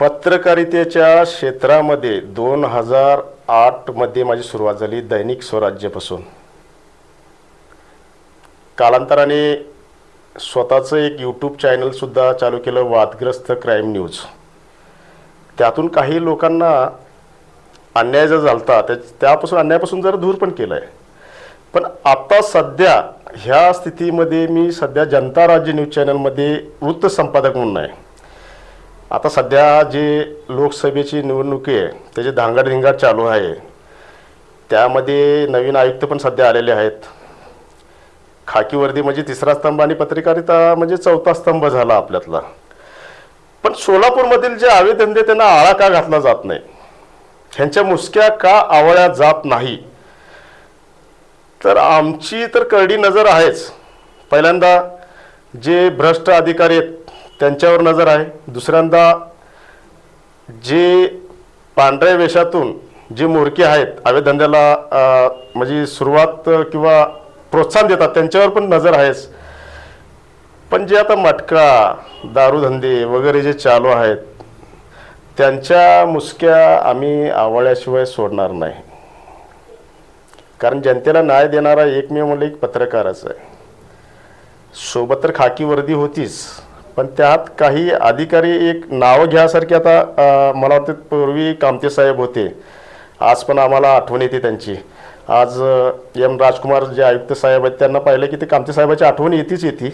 पत्रकारितेच्या क्षेत्रामध्ये दोन हजार आठमध्ये माझी सुरुवात झाली दैनिक स्वराज्यपासून. कालांतराने स्वतःचं एक यूट्यूब चॅनलसुद्धा चालू केलं वादग्रस्त क्राईम न्यूज त्यातून काही लोकांना अन्याय जर झालता त्या त्यापासून अन्यायापासून जर दूर पण केलं आहे पण आता सध्या ह्या स्थितीमध्ये मी सध्या जनता राज्य न्यूज चॅनलमध्ये वृत्त संपादक म्हणून आहे. आता सध्या जे लोकसभेची निवडणुकी आहे त्याची धांगाडधिंगाट चालू आहे त्यामध्ये नवीन आयुक्त पण सध्या आलेले आहेत. खाकी वर्दी म्हणजे तिसरा स्तंभ आणि पत्रकारिता म्हणजे चौथा स्तंभ झाला आपल्यातला. पण सोलापूरमधील जे आवेधंदे त्यांना आळा का घातला जात नाही? ह्यांच्या मुसक्या का आवळ्या जात नाही? तर आमची तर करडी नजर आहेच. पहिल्यांदा जे भ्रष्ट अधिकारी आहेत त्यांच्यावर नजर आहे. दुसऱ्यांदा जे पांढऱ्या वेशातून जे मोरके आहेत अवेधंद्याला म्हणजे सुरुवात किंवा प्रोत्साहन देतात त्यांच्यावर पण नजर आहेच. पण जे आता मटका दारूधंदे वगैरे जे चालू आहेत त्यांच्या मुसक्या आम्ही आवळ्याशिवाय सोडणार नाही. कारण जनतेला न्याय देणारा एकमेव म्हणजे एक पत्रकारच आहे. सोबत तर खाकी वर्दी होतीच. पण त्यात काही अधिकारी एक नावं घ्यासारखे आता मला वाटतं पूर्वी कामते साहेब होते. आज पण आम्हाला आठवण येते त्यांची. आज एम राजकुमार जे आयुक्त साहेब आहेत त्यांना पाहिलं की ते कामते साहेबाची आठवण येतीच येते.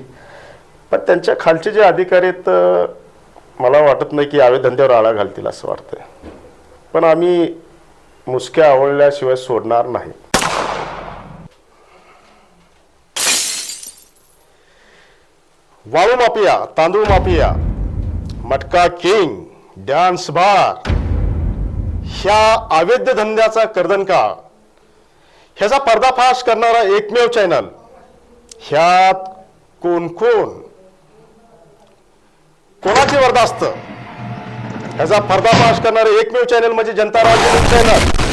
पण त्यांच्या खालचे जे अधिकारी आहेत मला वाटत नाही की यावेळी धंद्यावर आळा घालतील असं वाटतंय. पण आम्ही मुसक्या आवडल्याशिवाय सोडणार नाही. वाळू माफिया तांदूळ माफिया मटका किंग डान्स बार ह्या अवैध धंद्याचा कर्दनकाळ ह्याचा पर्दाफाश करणारा एकमेव चॅनल ह्यात कोण कोण? कोणाचे वरदास्त? ह्याचा पर्दाफाश करणारे एकमेव चॅनल म्हणजे जनता राज्य न्यूज चॅनल